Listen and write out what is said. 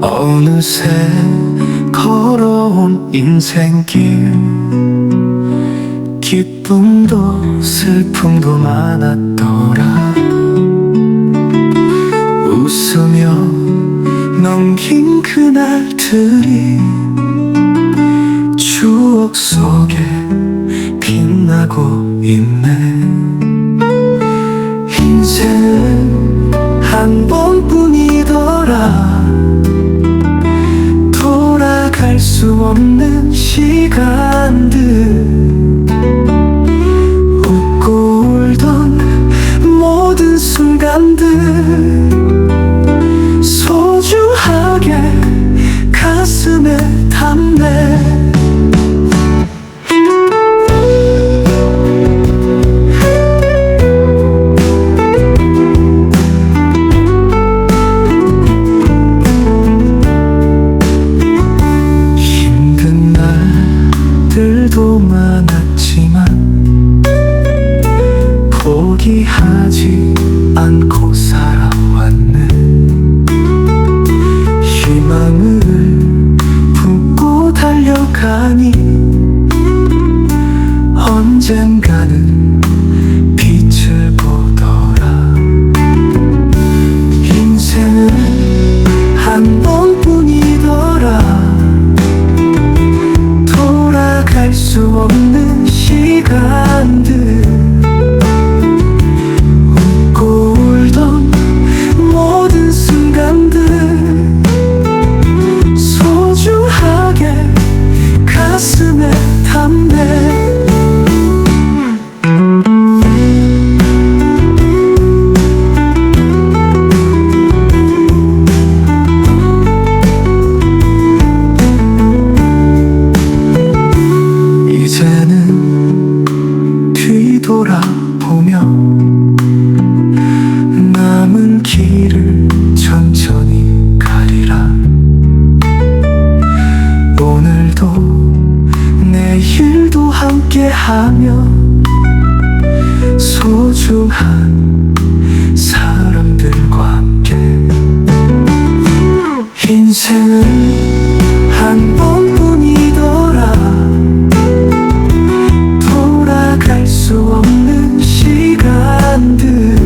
어느새 걸어온 인생길. 기쁨도 슬픔도 많았더라. 웃으며 넘긴 그날들이 추억 속에 빛나고 있네. 인생은 한 번뿐이더라. 돌아갈 수 없는 시간들. 웃고 울던 모든 순간들. 소중하게 가슴에 담네 언젠가는 길을 천천히 가리라. 오늘도 내일도 함께하며 소중한 사람들과 함께 인생은 한 번뿐이더라. 돌아갈 수 없는 시간들.